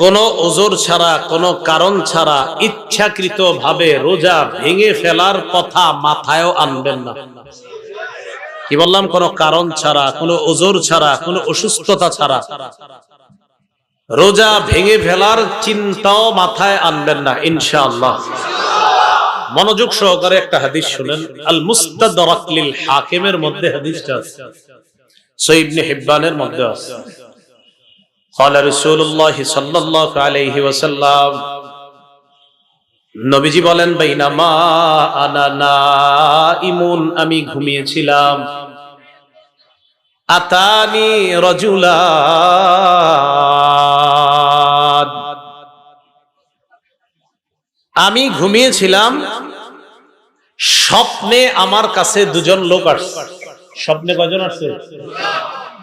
কোন ওজোর ছাড়া, কোন কারণ ছাড়া ইচ্ছাকৃত ভাবে রোজা ভেঙে ফেলার কথা মাথায়ও আনবেন না। কি বললাম? কোন কারণ ছাড়া, কোন ওজোর ছাড়া, কোন অসুস্থতা ছাড়া। রোজা ভেঙে ফেলার চিন্তাও মাথায় আনবেন না, ইনশাআল্লাহ। মনোযোগ সহকারে একটা হাদিস শুনেন আল মুস্তাদরাক লিল হাকিমের মধ্যে হাদিসটা আছে। সহিহ ইবনে হিব্বানের মধ্যে আছে। قال رسول الله صلى الله عليه وسلم নবীজি বলেন বাইনামা আনা নাইমুন আমি ঘুমিয়েছিলাম আতানি রজুলান আমি ঘুমিয়েছিলাম স্বপ্নে আমার কাছে দুজন লোক আসছে স্বপ্নে কজন আসছে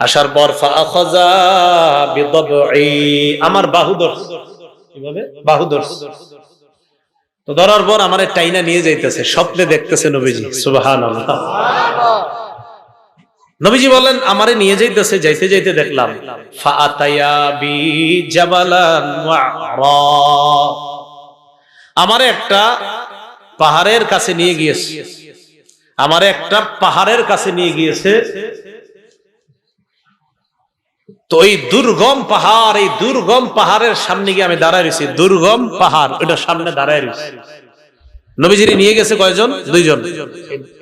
আসার পর আমার বাহু ধরছে কীভাবে? বাহু তো ধরার পর আমার টাইনা নিয়ে যাইতেছে, স্বপ্নে দেখতেছে নবীজি, সুবহানাল্লাহ। নবীজি বলেন আমারে নিয়ে যাইতেছে, যাইতে যাইতে দেখলাম। আমারে একটা পাহাড়ের কাছে নিয়ে গিয়েছে। আমারে একটা পাহাড়ের কাছে নিয়ে গিয়েছে। তো এই দুর্গম পাহাড়, এই দুর্গম পাহাড়ের সামনে গিয়ে আমি দাঁড়ায় রয়েছি। দুর্গম পাহাড় ওটার সামনে দাঁড়ায় রয়েছি। নবীজিরি নিয়ে গেছে কয়জন? দুইজন।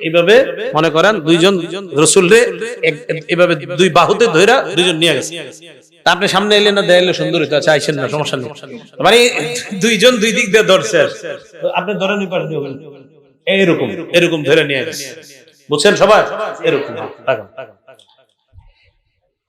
এইভাবে মনে করেন দুইজন রসুল রে এইভাবে দুই বাহুতে ধইরা দুইজন নিয়ে গেছে। আপনি সামনে এলে না দেয়ালে সুন্দর হইতো আচ্ছা না, সমস্যা নেই। মানে দুইজন দুই দিক দিয়ে ধরছে। আপনি ধরে নিতে পারেন এইরকম এরকম ধরে নিয়ে গেছে। বুঝছেন সবাই? এরকম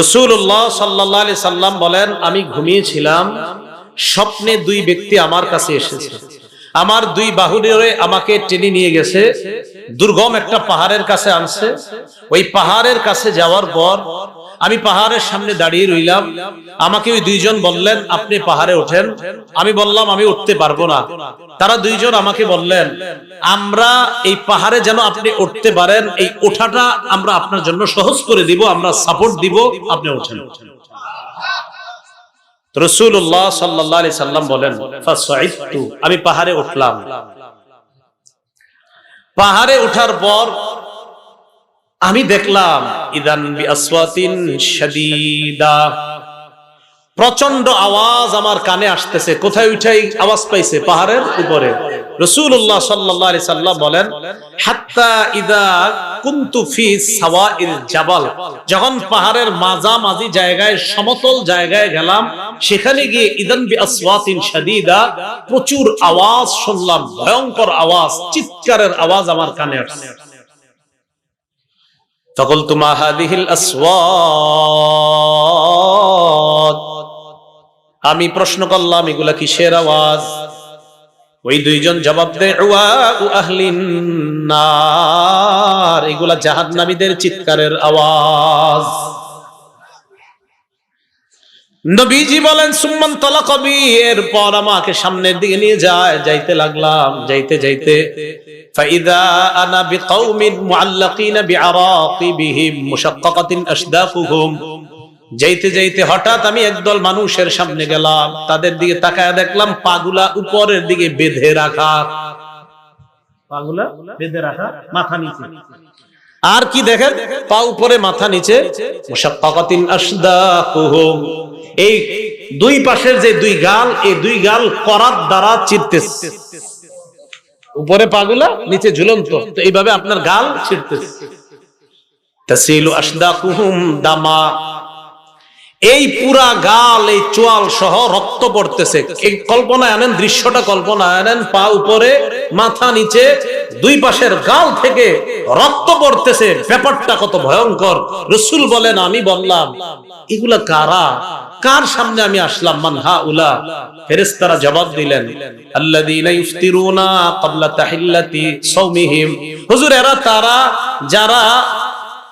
রসুল্লাহ সাল্লাহ সাল্লাম বলেন, আমি ঘুমিয়েছিলাম, স্বপ্নে দুই ব্যক্তি আমার কাছে এসেছে। আমার দুই বাহুরে আমাকে টেনে নিয়ে গেছে, দুর্গম একটা পাহাড়ের কাছে আনছে। ওই পাহাড়ের কাছে যাওয়ার পর আমি পাহাড়ের সামনে দাঁড়িয়ে রইলাম। আমাকে ওই দুইজন বললেন, আপনি পাহাড়ে ওঠেন। আমি বললাম, আমি উঠতে পারব না। তারা দুইজন আমাকে বললেন, আমরা এই পাহাড়ে যেন আপনি উঠতে পারেন, এই ওঠাটা আমরা আপনার জন্য সহজ করে দিব, আমরা সাপোর্ট দিব, আপনি ওঠেন। রসুল্লাহ সাল্লাহ আলি সাল্লাম বলেন আমি পাহাড়ে উঠলাম। পাহাড়ে ওঠার পর আমি দেখলাম, ইদান প্রচণ্ড আওয়াজ আমার কানে আসতেছে। কোথায় উঠাই আওয়াজ পাইছে? পাহাড়ের উপরে। রসুল্লাহ আলাইহি সাল্লাম বলেন যখন পাহাড়ের মাঝামাঝি জায়গায়, সমতল জায়গায় গেলাম, সেখানে গিয়ে ইদান বিআসওয়াতিন শাদীদা প্রচুর আওয়াজ শুনলাম। ভয়ঙ্কর আওয়াজ, চিৎকারের আওয়াজ আমার কানে আসছে। فقلت ما هذه الأصوات আমি প্রশ্ন করলাম এগুলা কিসের আওয়াজ ওই দুইজন জবাব দেয় উয়া উ আহলিন নার এগুলা জাহান্নামীদের চিৎকারের আওয়াজ নবীজি বলেন সুম্মান তলা কবি এরপর আমাকে সামনের দিকে নিয়ে যায় যাইতে লাগলাম যাইতে যাইতে। ফাইদা আনা বিকাউমিন মুআল্লাকিনা বিআরাকিবিহিম যাইতে যাইতে হঠাৎ আমি একদল মানুষের সামনে গেলাম তাদের দিকে তাকায় দেখলাম পাগুলা উপরের দিকে বেঁধে রাখা। পাগুলা বেঁধে রাখা মাথা নিচে। আর কি দেখেন? পা উপরে মাথা নিচে। মুশাক্কাকাতিন আসদাফুহুম। এই দুই পাশের যে দুই গাল, এই দুই গাল করার দ্বারা চিরতেছে উপরে পাগুলা, নিচে ঝুলন্ত। তো এইভাবে আপনার গাল ছিড়তেছে তাসিলু আশদাকুহুম দামা এই পুরা গাল, এই চোয়াল সহ রক্ত পড়তেছে। কল্পনা আনেন, দৃশ্যটা কল্পনা আনেন, পা উপরে, মাথা নিচে, দুই পাশের গাল থেকে রক্ত পড়তেছে। ব্যাপারটা কত ভয়ঙ্কর। রসুল বলেন, আমি বললাম, এগুলা কারা? কার সামনে আমি আসলাম? মানহা উলা ফেরেশতারা জবাব দিলেন সাওমিহিম। হুজুর, এরা তারা, যারা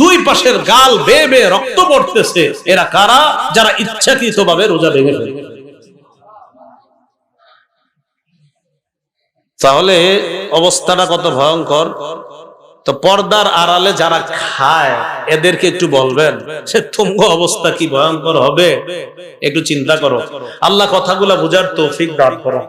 দুই পাশের গাল বেয়ে বেয়ে রক্ত পড়তেছে। এরা কারা? যারা ইচ্ছাকৃত ভাবে রোজা ভেঙে ফেলে। তাহলে অবস্থাটা কত ভয়ঙ্কর? তো পর্দার আড়ালে যারা খায়, এদেরকে একটু বলবেন সে তুঙ্গ অবস্থা কি ভয়ঙ্কর হবে? একটু চিন্তা করো। আল্লাহ কথাগুলা বুঝার তৌফিক দান করো।